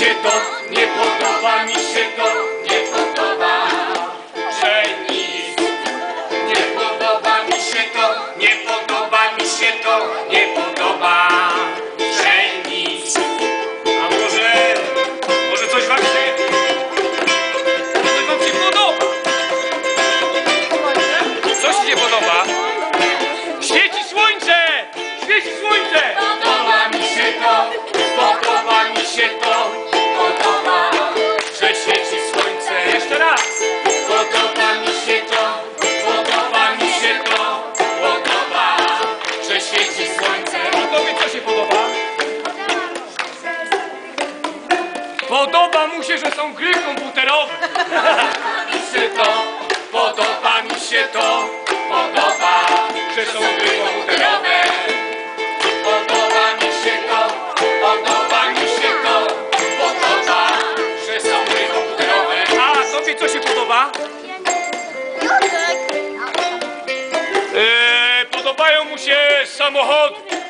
ничего не помню. Podoba mu się, że są gry komputerowe. Podoba mi się to, podoba mi się to, podoba, że są gry komputerowe. Podoba mi się to, podoba mi się to, podoba, że są gry komputerowe. A tobie co się podoba? Eee, podobają mu się samochody.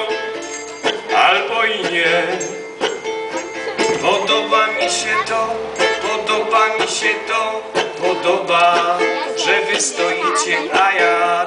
to podoba, że wy stoicie, a ja